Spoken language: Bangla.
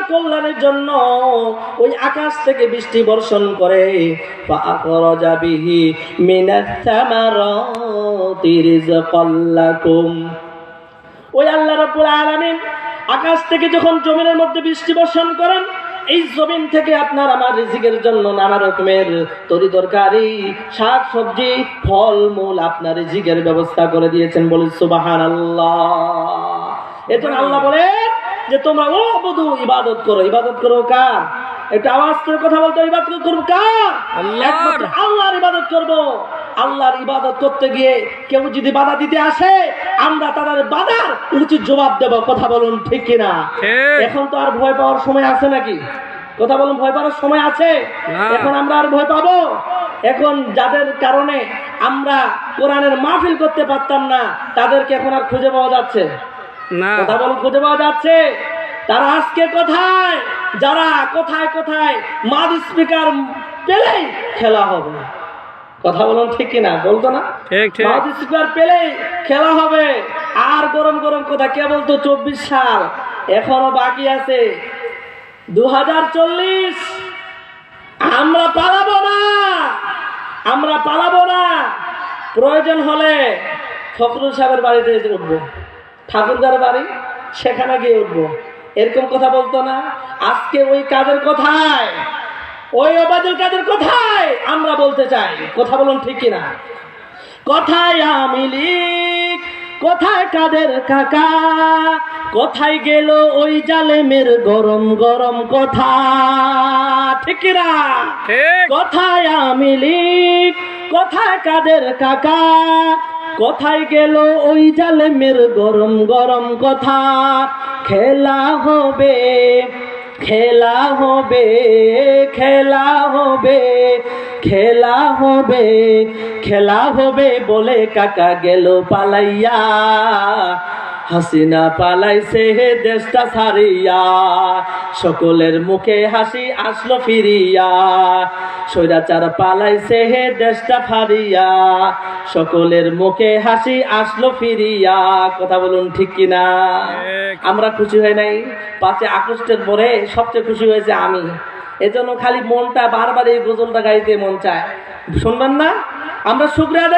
বান্দার কল্যাণের জন্য ওই আকাশ থেকে বৃষ্টি বর্ষণ করে। ওই আল্লাহ রাব্বুল আলামিন আকাশ থেকে যখন জমিনের মধ্যে বৃষ্টি বর্ষণ করেন, এই জমিন থেকে আপনার আমার রিজিকের জন্য নানা রকমের তরি তরকারি, শাক সবজি ফল মূল আপনার রিজিকের ব্যবস্থা করে দিয়েছেন বলে সুবাহান আল্লাহ এজন্য আল্লাহ বলেন যে তোমরা ও বধু ইবাদত করো। ইবাদত করো কার? একটু আওয়াজ করে কথা বলতে ইবাদত করব কার? আল্লাহর। একমাত্র আল্লাহর ইবাদত করব। আল্লাহর ইবাদত করতে গিয়ে কেউ যদি বাধা দিতে আসে আমরা তাদের বাধার উচিত জবাব দেব। কথা বলুন ঠিক কিনা। এখন তো আর ভয় পাওয়ার সময় আছে নাকি? কথা বলুন ভয় পাওয়ার সময় আছে? এখন আমরা আর ভয় পাবো? এখন যাদের কারণে আমরা কোরআনের মাহফিল করতে পারতাম না তাদেরকে এখন আর খুঁজে পাওয়া যাচ্ছে। না। কথা বলুন খুঁজে পাওয়া যাচ্ছে? তারা আজকে কোথায়? যারা কোথায় কোথায়? মাদ স্পিকার পেলেই খেলা হবে। কথা বলুন ঠিক কিনা? বলতো না? ঠিক স্পিকার পেলেই খেলা হবে। আর গরম গরম কথা কে বলতো? চব্বিশ সাল। এখনও বাকি আছে। দু হাজার চল্লিশ। আমরা পালাবো না। আমরা পালাবো না। প্রয়োজন হলে ফখরুল সাহেবের বাড়িতে উঠবো। ঠাকুরদার বাড়ি সেখানে গিয়ে উঠবো। এরকম কথা বলতো না আজকে ওই কাজের কোথায় ওই অবাদের কাজের কোথায় আমরা বলতে চাই। কথা বলুন ঠিক কিনা? কথায় আমি লিখ কোথায় কাদের কাকা কোথায় গেল ওই জালেমের গরম গরম কথা। ঠিক ঠিক। কোথায় আমি লিখ কোথায় কাদের কাকা কোথায় গেল ওই জালেমের গরম গরম কথা? খেলা হবে খেলা হবে খেলা হবে খেলা হবে খেলা হবে বলে কাকা গেল পালাইয়া। হাসিনা পালাইছে হে দেশটা ছাড়িয়া। সকলের মুখে হাসি আসলো ফিরিয়া। স্বৈরাচার পালাইছে হে দেশটা ফারিয়া সকলের মুখে হাসি আসলো ফিরিয়া। কথা বলুন ঠিক কিনা। আমরা খুশি হই নাই। পাঁচে আগস্টের পরে সবচেয়ে খুশি হয়েছে আমি। এজন্য খালি মনটা বারবার এই গজলটা গাইতে মন চায়। শুনবেন না? আমরা শুক্রিয়া